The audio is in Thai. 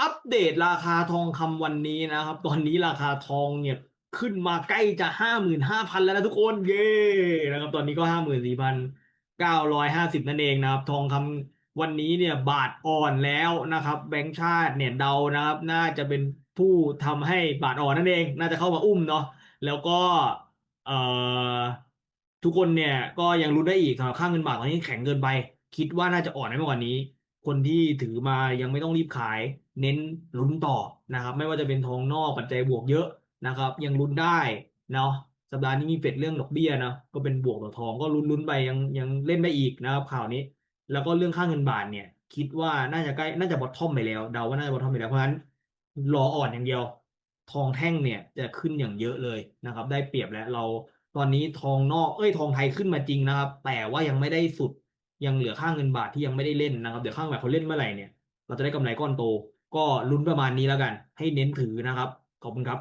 อัปเดตราคาทองคำวันนี้นะครับ ตอนนี้ราคาทองเนี่ยขึ้นมาใกล้จะห้าหมื่นห้าพันแล้วนะทุกคนเย้นะครับ ตอนนี้ก็ห้าหมื่นสี่พันเก้าร้อยห้าสิบนั่นเองนะครับ ทองคำวันนี้เนี่ยบาทอ่อนแล้วนะครับ แบงก์ชาติเนี่ยเดานะครับ น่าจะเป็นผู้ทำให้บาทอ่อนนั่นเอง น่าจะเข้ามาอุ้มเนาะแล้วก็เอ่อทุกคนเนี่ยก็ยังลุ้นได้อีกสำหรับค่าเงินบาทตอนนี้แข็งเกินไป คิดว่าน่าจะอ่อนได้มากกว่านี้ คนที่ถือมายังไม่ต้องรีบขาย เน้นลุ้นต่อนะครับ ไม่ว่าจะเป็นทองนอกปัจจัยบวกเยอะนะครับ ยังลุ้นได้เนาะสัปดาห์นี้มีเฟดเรื่องดอกเบี้ยนะก็เป็นบวกต่อทองก็ลุ้นลุ้นไปยังยังเล่นได้อีกนะครับข่าวนี้ แล้วก็เรื่องค่าเงินบาทเนี่ย คิดว่าน่าจะใกล้น่าจะบอททอมไปแล้วเดาว่าน่าจะบอททอมไปแล้วเพราะฉะนั้นรออ่อนอย่างเดียว ทองแท่งเนี่ยจะขึ้นอย่างเยอะเลยนะครับ ได้เปรียบแล้วเราตอนนี้ทองนอกเอ้ยทองไทยขึ้นมาจริงนะครับ แต่ว่ายังไม่ได้สุด ยังเหลือค่าเงินบาทที่ยังไม่ได้เล่นนะครับเดี๋ยวค่าเงินบาทเขาเล่นเมื่อไหร่เนี่ยเราจะได้กำไรก้อนโต ก็ลุ้นประมาณนี้แล้วกัน ให้เน้นถือนะครับ ขอบคุณครับ